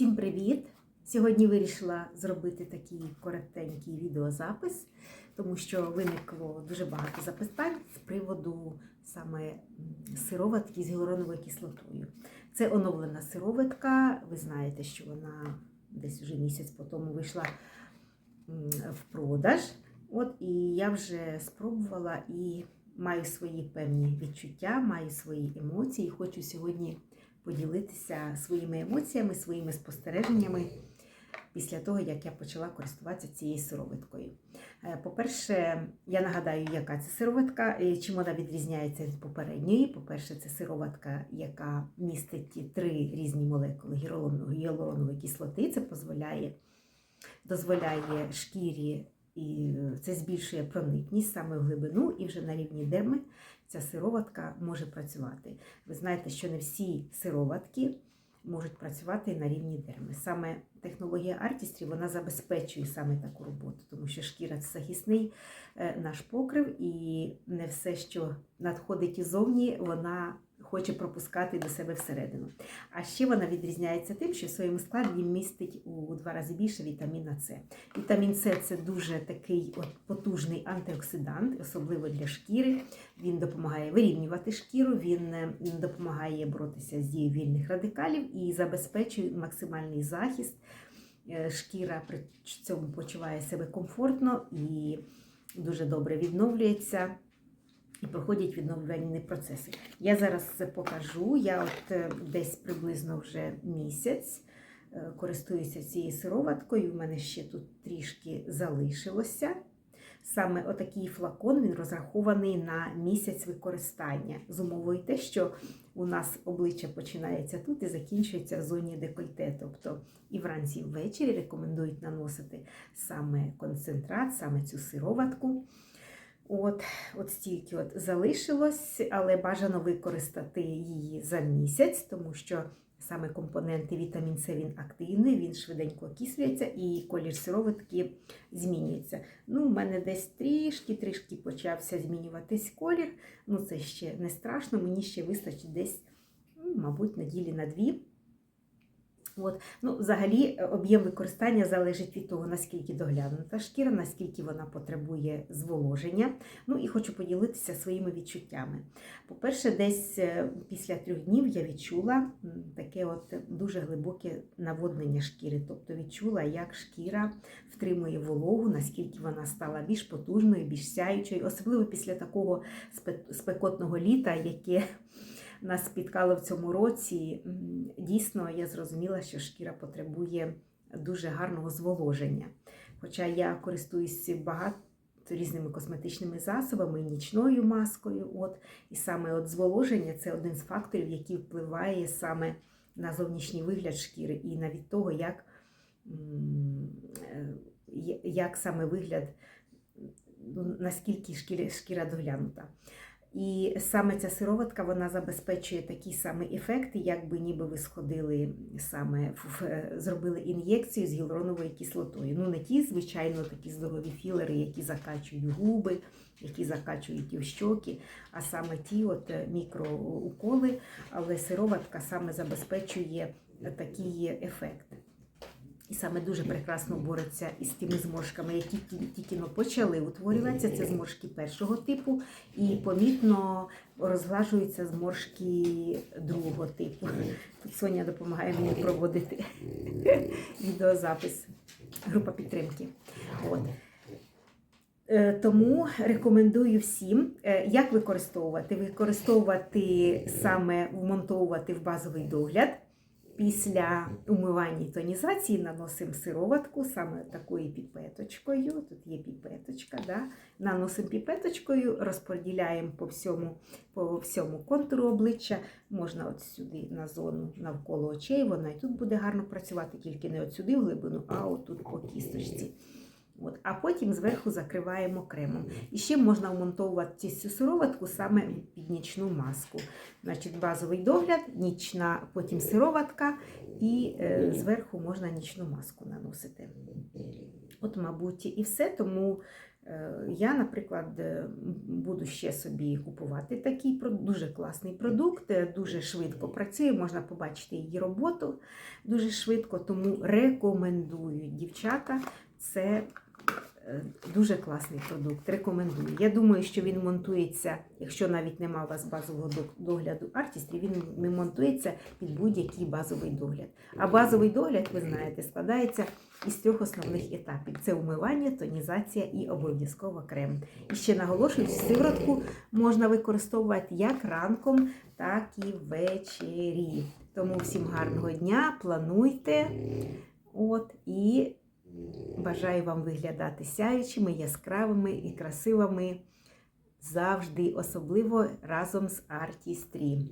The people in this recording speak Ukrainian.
Всім привіт! Сьогодні вирішила зробити такий коротенький відеозапис, тому що виникло дуже багато запитань з приводу саме сироватки з гіалуроновою кислотою. Це оновлена сироватка. Ви знаєте, що вона десь вже місяць по тому вийшла в продаж. От і я вже спробувала і маю свої певні відчуття, маю свої емоції. Хочу сьогодні поділитися своїми емоціями, своїми спостереженнями після того, як я почала користуватися цією сироваткою. Е, По-перше, я нагадаю, яка це сироватка, і чим вона відрізняється від попередньої. По-перше, це сироватка, яка містить три різні молекули гіалуронової кислоти. Це дозволяє, дозволяє шкірі. І це збільшує проникність саме в глибину, і вже на рівні дерми ця сироватка може працювати. Ви знаєте, що не всі сироватки можуть працювати на рівні дерми. Саме технологія Artistry вона забезпечує саме таку роботу, тому що шкіра це захисний е, наш покрив, і не все, що надходить ізовні, вона хоче пропускати до себе всередину. А ще вона відрізняється тим, що в своєму складі містить у два рази більше вітаміна С. Вітамін С це дуже такий от потужний антиоксидант, особливо для шкіри. Він допомагає вирівнювати шкіру, він е, допомагає боротися з дією вільних радикалів і забезпечує максимальний захист. Е, Шкіра при цьому почуває себе комфортно і дуже добре відновлюється. І проходять відновлювальні процеси. Я зараз це покажу. Я от е, десь приблизно вже місяць е, користуюся цією сироваткою. У мене ще тут трішки залишилося. Саме отакий флакон він розрахований на місяць використання. З умовою те, що у нас обличчя починається тут і закінчується в зоні декольте. Тобто і вранці, і ввечері рекомендують наносити саме концентрат, саме цю сироватку. От, от стільки от залишилось, але бажано використати її за місяць, тому що саме компоненти вітамін С він активний, він швиденько окислюється і колір сироватки змінюється. Ну, У мене десь трішки-трішки почався змінюватись колір. Ну, це ще не страшно, мені ще вистачить десь, ну, мабуть, неділі на дві. От. Ну, Взагалі, е, об'єм використання залежить від того, наскільки доглянута шкіра, наскільки вона потребує зволоження. Ну і хочу поділитися своїми відчуттями. По-перше, десь е, після трьох днів я відчула таке от дуже глибоке наводнення шкіри. Тобто відчула, як шкіра втримує вологу, наскільки вона стала більш потужною, більш сяючою, особливо після такого спекотного літа, яке нас спіткало в цьому році, дійсно я зрозуміла, що шкіра потребує дуже гарного зволоження. Хоча я користуюсь багато різними косметичними засобами, нічною маскою. От, і саме от зволоження це один з факторів, який впливає саме на зовнішній вигляд шкіри і навіть того, як, е, як саме вигляд, ну, наскільки шкіра доглянута. І саме ця сироватка вона забезпечує такі самі ефекти, якби ніби ви сходили саме зробили ін'єкцію з гіалуроновою кислотою. Ну не ті, звичайно, такі здорові філери, які закачують губи, які закачують в щоки, а саме ті от е, мікроуколи, але сироватка саме забезпечує такий ефект. І саме дуже прекрасно бореться із тими зморшками, які тільки почали утворюватися. Це зморшки першого типу, і помітно розглажуються зморшки другого типу. Тут Соня допомагає мені проводити відеозапис, група підтримки. От. Е, Тому рекомендую всім, е, як використовувати. Використовувати саме вмонтовувати в базовий догляд. Після умивання і тонізації наносимо сироватку саме такою піпеточкою. Тут є піпеточка, да? наносимо піпеточкою, розподіляємо по всьому, по всьому контуру обличчя. Можна от сюди на зону навколо очей, вона і тут буде гарно працювати, тільки не от сюди в глибину, а отут по кісточці. От, а потім зверху закриваємо кремом. І ще можна вмонтовувати цю сироватку саме під нічну маску. Значить, базовий догляд, нічна, потім сироватка, і е, зверху можна нічну маску наносити. От, мабуть, і все. Тому Е, Я, наприклад, е, буду ще собі купувати такий дуже класний продукт, е, дуже швидко працює, можна побачити її роботу дуже швидко, тому рекомендую дівчата. Це дуже класний продукт. Рекомендую. Я думаю, що він монтується, якщо навіть нема у вас базового догляду Artistry, він монтується під будь-який базовий догляд. А базовий догляд, ви знаєте, складається із трьох основних етапів: це умивання, тонізація і обов'язково крем. І ще наголошую, сиворотку можна використовувати як ранком, так і ввечері. Тому всім гарного дня, плануйте. От і бажаю вам виглядати сяючими, яскравими і красивими завжди, особливо разом з Artistry.